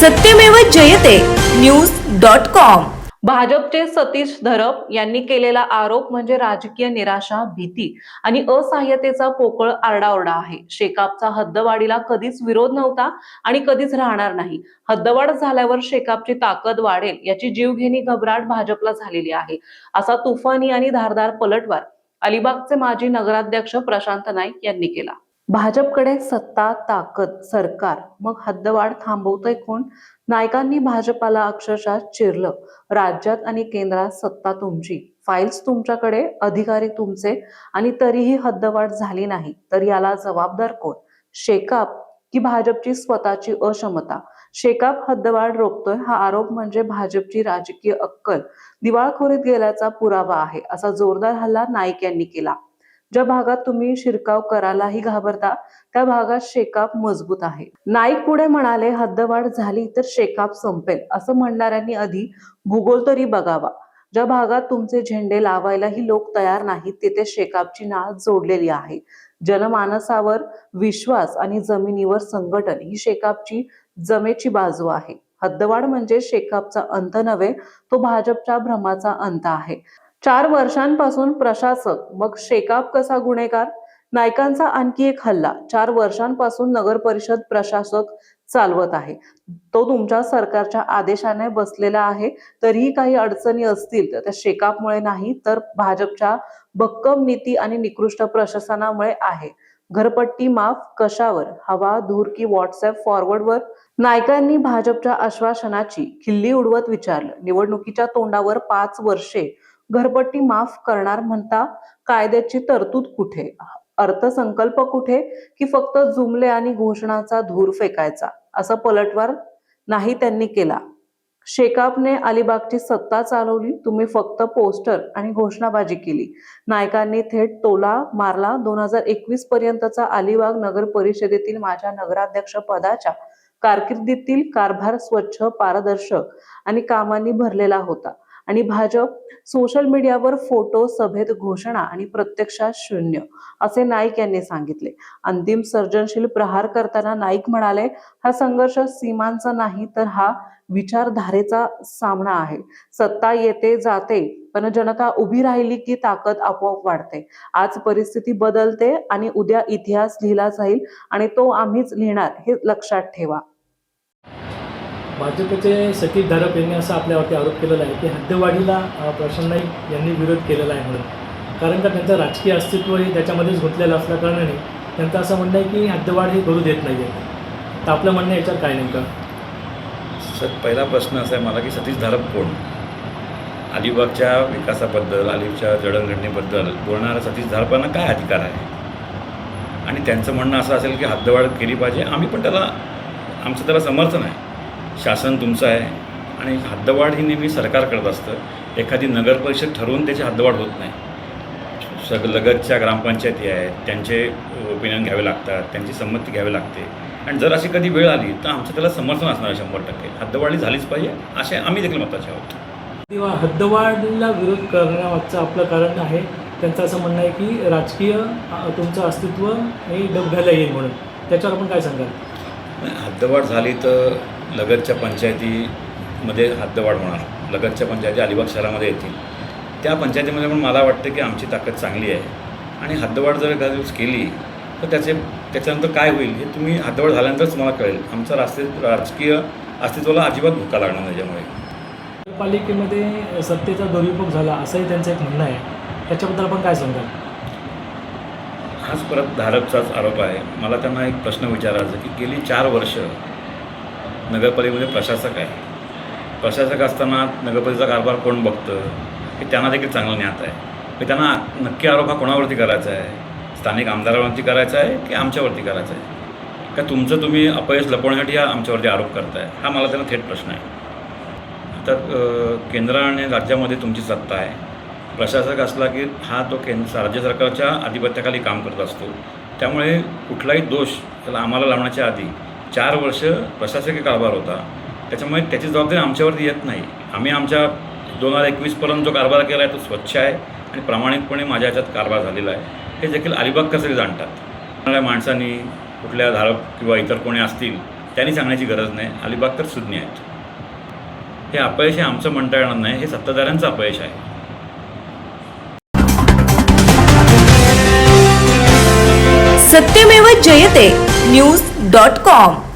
सत्यमेव जयते. News dot com. भाजपचे सतीश धरप यांनी केलेला आरोप म्हणजे राजकीय निराशा भीती आणि असहाय्यतेचा पोकळ आरडाओरडा आहे. शेकापचा हद्दवाढीला कधीच विरोध नव्हता आणि कधीच राहणार नाही. हद्दवाढ झाल्यावर शेकापची ताकद वाढेल याची जीवघेणी घबराट भाजपला झालेली आहे. असा तुफानी आणि धारदार पलटवार अलिबागचे माजी नगराध्यक्ष प्रशांत नाईक यांनी केला. भाजपकडे सत्ता ताकद सरकार. मग हद्दवाढ थांबवतोय कोण? नायकांनी भाजपाला अक्षरशः चिरलं. राज्यात आणि केंद्रात सत्ता तुमची. फाईल्स तुमच्याकडे अधिकारी तुमचे. आणि तरीही हद्दवाढ झाली नाही तर याला जबाबदार कोण? शेकाप की भाजपची स्वतःची अक्षमता? शेकाप हद्दवाढ रोखतोय हा आरोप म्हणजे भाजपची राजकीय अक्कल. दिवाळखोरीत गेल्याचा पुरावा आहे असा जोरदार हल्ला नाईक यांनी केला. ज्या भागात तुम्ही शिरकाव करायलाही घाबरता त्या भागात शेकाप मजबूत आहे. नाईक पुढे म्हणाले हद्दवाढ झाली तर शेकाप संपेल असं म्हणणाऱ्यांनी आधी भूगोल तरी बघावा. ज्या भागात तुमचे झेंडे लावायलाही लोक तयार नाहीत तिथे शेकापची नाळ जोडलेली आहे. जनमानसावर विश्वास आणि जमिनीवर संघटन ही शेकापची जमेची बाजू आहे. हद्दवाढ म्हणजे शेकापचा अंत नव्हे तो भाजपच्या भ्रमाचा अंत आहे. चार वर्षांपासून प्रशासक मग शेकाप कसा गुन्हेगार? नायकांचा आणखी एक हल्ला. चार वर्षांपासून नगर परिषद प्रशासक चालवत आहे. तो तुमच्या सरकारच्या आदेशाने बसलेला आहे. तरीही काही अडचणी असतील तर त्या शेकापमुळे नाही तर भाजपच्या भक्कम नीती आणि निकृष्ट प्रशासनामुळे आहे. घरपट्टी माफ कशावर? हवा धूर की व्हॉट्सअप फॉरवर्डवर? नायकांनी भाजपच्या आश्वासनाची खिल्ली उडवत विचारलं. निवडणुकीच्या तोंडावर पाच वर्षे घरपट्टी माफ करणार म्हणता कायद्याची तरतूद कुठे? अर्थसंकल्प कुठे? की फक्त जुमले आणि घोषणाचा धूर फेकायचा? असा पलटवार नाही त्यांनी केला. शेकापने अलिबागची सत्ता चालवली तुम्ही फक्त पोस्टर आणि घोषणाबाजी केली. नायकांनी थेट टोला मारला. दोन हजार एकवीस पर्यंतचा अलिबाग नगर परिषदेतील माझ्या नगराध्यक्ष पदाच्या कारकिर्दीतील कारभार स्वच्छ पारदर्शक आणि कामांनी भरलेला होता. आणि भाजप सोशल मीडियावर फोटो सभेत घोषणा आणि प्रत्यक्षात शून्य असे नाईक यांनी सांगितले. अंतिम सर्जनशील प्रहार करताना नाईक म्हणाले हा संघर्ष सीमांचा नाही तर हा विचारधारेचा सामना आहे. सत्ता येते जाते पण जनता उभी राहिली की ताकद आपोआप वाढते. आज परिस्थिती बदलते आणि उद्या इतिहास लिहिला जाईल आणि तो आम्हीच लिहिणार हे लक्षात ठेवा. भाजपचे सतीश धारप यांनी असा आपल्यावरती आरोप केलेला आहे की हद्दवाढीला प्रशांत नाईक यांनी विरोध केलेला आहे म्हणून. कारण का त्यांचं राजकीय अस्तित्व हे त्याच्यामध्येच गुंतलेलं असल्याकारणाने त्यांचं असं म्हणणं आहे की हद्दवाढ हे करू देत नाही आहे तर आपलं म्हणणं याच्यात काय नेमकं? सर पहिला प्रश्न असा आहे मला की सतीश धारप कोण? अलिबागच्या विकासाबद्दल अलिबागच्या जडणघडणीबद्दल बोलणाऱ्या सतीश धारपांना काय अधिकार आहे? आणि त्यांचं म्हणणं असं असेल की हद्दवाढ केली पाहिजे आम्ही पण त्याला आमचं त्याला समर्थन आहे. शासन तुमचं आहे. आणि हद्दवाढ ही नेहमी सरकार करत असतं. एखादी नगर परिषद ठरवून त्याची हद्दवाढ होत नाही. सग लगतच्या ग्रामपंचायती आहेत. त्यांचे ओपिनियन घ्यावे लागतात. त्यांची संमती घ्यावी लागते. आणि जर अशी कधी वेळ आली तर आमचं त्याला समर्थन असणार आहे शंभर टक्के. हद्दवाढी झालीच पाहिजे. असे आम्ही देखील मताचे आहोत. किंवा हद्दवाढीला विरोध करण्यामागचं आपलं कारण आहे. त्यांचं असं म्हणणं आहे की राजकीय तुमचं अस्तित्व हे डबघायला येईल म्हणून. त्याच्यावर आपण काय सांगाल? हद्दवाढ झाली तर लगतच्या पंचायतीमध्ये हद्दवाढ होणार. लगतच्या पंचायती अलिबाग शहरामध्ये येतील. त्या पंचायतीमध्ये पण मला वाटतं की आमची ताकद चांगली आहे. आणि हद्दवाढ जर एखाद्या दिवस केली तर त्याचे त्याच्यानंतर काय होईल हे तुम्ही हद्दवाढ झाल्यानंतरच मला कळेल. आमचा राष्ट्रीय राजकीय अस्तित्वाला अजिबात धोका लागणार नाही त्याच्यामुळे पालिकेमध्ये सत्तेचा दुरुपयोग झाला असंही त्यांचं एक म्हणणं आहे. त्याच्याबद्दल आपण काय सांगाल? हाच परत धारपचाच आरोप आहे. मला त्यांना एक प्रश्न विचारायचा की गेली चार वर्ष नगरपालिकेमध्ये प्रशासक आहे. प्रशासक असताना नगरपालिकेचा कारभार कोण बघतं हे त्यांना देखील चांगलं ज्ञात आहे. की त्यांना नक्की आरोप हा कोणावरती करायचा आहे? स्थानिक आमदारावरती करायचा आहे की आमच्यावरती करायचा आहे? का तुमचं तुम्ही अपयश लपवण्यासाठी हा आमच्यावरती आरोप करताय? हा मला त्यांना थेट प्रश्न आहे. तर केंद्र आणि राज्यामध्ये तुमची सत्ता आहे. प्रशासक असला की हा तो केंद्र राज्य सरकारच्या आधिपत्याखाली काम करत असतो. त्यामुळे कुठलाही दोष त्याला आम्हाला लावण्याच्या आधी चार वर्ष प्रशासकीय कारभार होता. त्याच्यामुळे त्याची जबाबदारी आमच्यावरती येत नाही. आम्ही आमच्या दोन हजार एकवीसपर्यंत जो कारभार केला आहे तो स्वच्छ आहे आणि प्रामाणिकपणे माझ्या ह्याच्यात कारभार झालेला आहे. हे देखील अलिबाग कसरी जाणतात. येणाऱ्या माणसांनी कुठल्या धारक किंवा इतर कोणी असतील त्यांनी सांगण्याची गरज नाही. अलिबाग तर सुज्ञ आहेत. हे अपयश हे आमचं म्हणता येणार नाही. हे सत्ताधाऱ्यांचं अपयश आहे. सत्यमेव जयते. News dot com